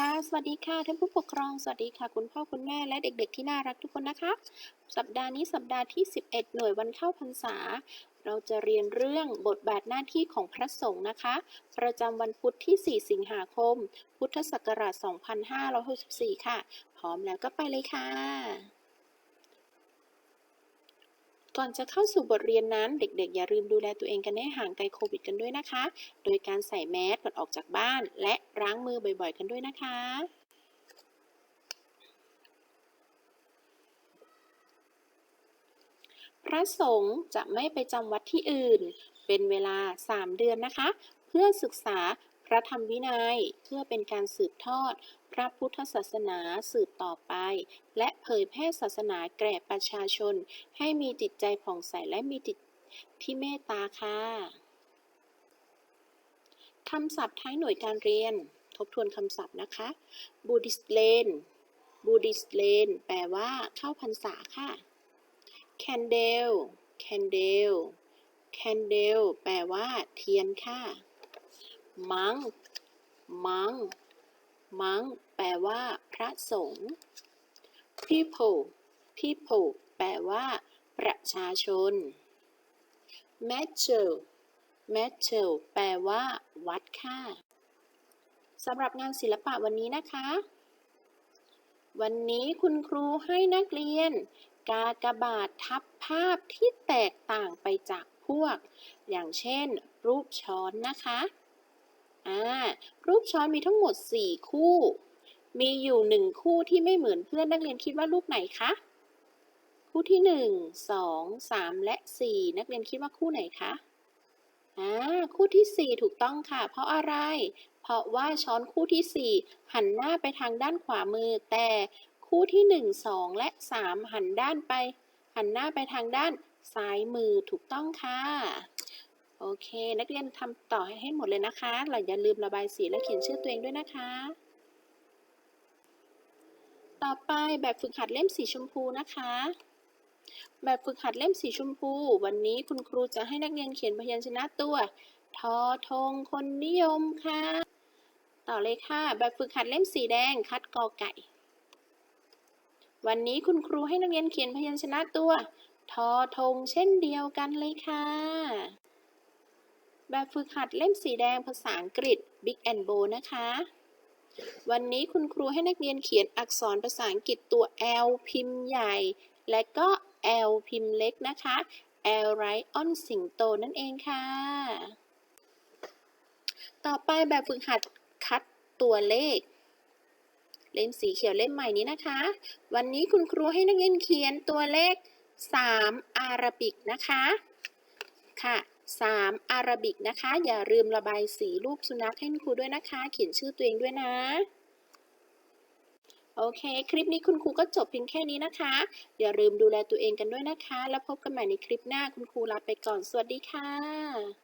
ค่ะ สวัสดีค่ะท่านผู้ปกครอง สวัสดีค่ะ คุณพ่อคุณแม่และเด็กๆที่น่ารักทุกคนนะคะ สัปดาห์นี้สัปดาห์ที่ 11 หน่วยวันเข้าพรรษา เราจะเรียนเรื่องบทบาทหน้าที่ของพระสงฆ์นะคะ ประจำวันพุธที่ 4 สิงหาคม พุทธศักราช 2564 ค่ะ พร้อมแล้วก็ไปเลยค่ะ ก่อนจะเข้าสู่บทเรียนนั้น เด็กๆ อย่าลืมดูแลตัวเองกันให้ห่างไกลโควิดกันด้วยนะคะ โดยการใส่แมสก่อนออกจากบ้าน และล้างมือบ่อยๆ กันด้วยนะคะพระสงฆ์จะไม่ไปจำวัดที่อื่น เป็นเวลา 3 เดือนนะคะ เพื่อศึกษา พระธรรมวินัยเพื่อเป็นการสืบทอด พระพุทธศาสนาสืบต่อไป และเผยแพร่ศาสนาแก่ประชาชน ให้มีจิตใจผ่องใสและมีจิตที่เมตตาค่ะคำศัพท์ท้ายหน่วยการเรียน ทบทวนคำศัพท์นะคะ Buddhist Lane Buddhist Lane แปลว่าเข้าพรรษาค่ะ Candle Candle Candle แปลว่าเทียนค่ะ Monk Monk Monk แปลว่า พระสงฆ์ People People แปลว่า ประชาชน Metal Metal แปลว่า วัดค่ะสำหรับงานศิลปะวันนี้นะคะ วันนี้คุณครูให้นักเรียน กากบาททับภาพที่แตกต่างไปจากพวก อย่างเช่น รูปช้อนนะคะารูปช้อนมีทั้งหมด 4 คู่ มีอยู่ 1 คู่ที่ไม่เหมือนเพื่อนนักเรียนคิดว่ารูปไหนคะ คู่ที่ 1 2 3 และ 4 นักเรียนคิดว่าคู่ไหนคะอ่าคู่ที่ 4 ถูกต้องค่ะ เพราะอะไร เพราะว่าช้อนคู่ที่ 4 หันหน้าไปทางด้านขวามือ แต่คู่ที่ 1 2 และ 3 หันด้านไป หันหน้าไปทางด้านซ้ายมือถูกต้องค่ะ โอเค นักเรียนทำต่อให้หมดเลยนะคะเราอย่าลืมระบายสีและเขียนชื่อตัวเองด้วยนะคะ ต่อไปแบบฝึกหัดเล่มสีชมพูนะคะ แบบฝึกหัดเล่มสีชมพู วันนี้คุณครูจะให้นักเรียนเขียนพยัญชนะตัวทอทงคนนิยมค่ะ ต่อเลยค่ะ แบบฝึกหัดเล่มสีแดงคัดกอไก่ วันนี้คุณครูให้นักเรียนเขียนพยัญชนะตัวทอทงเช่นเดียวกันเลยค่ะ แบบฝึกหัดเล่มสีแดงภาษาอังกฤษ Big and Bold นะคะ วันนี้คุณครูให้นักเรียนเขียนอักษรภาษาอังกฤษตัว L พิมพ์ใหญ่ และก็ L พิมพ์เล็กนะคะ L Lion สิงโตนั่นเองค่ะ ต่อไปแบบฝึกหัดคัดตัวเลข เล่มสีเขียวเล่มใหม่นี้นะคะ วันนี้คุณครูให้นักเรียนเขียนตัวเลข 3 อาราบิกนะคะ ค่ะ 3 อาราบิกนะคะ อย่าลืมระบายสีรูปสุนัขให้คุณครูด้วยนะคะ เขียนชื่อตัวเองด้วยนะ โอเค คลิปนี้คุณครูก็จบเพียงแค่นี้นะคะ อย่าลืมดูแลตัวเองกันด้วยนะคะ แล้วพบกันใหม่ในคลิปหน้าคุณครูลาไปก่อน สวัสดีค่ะ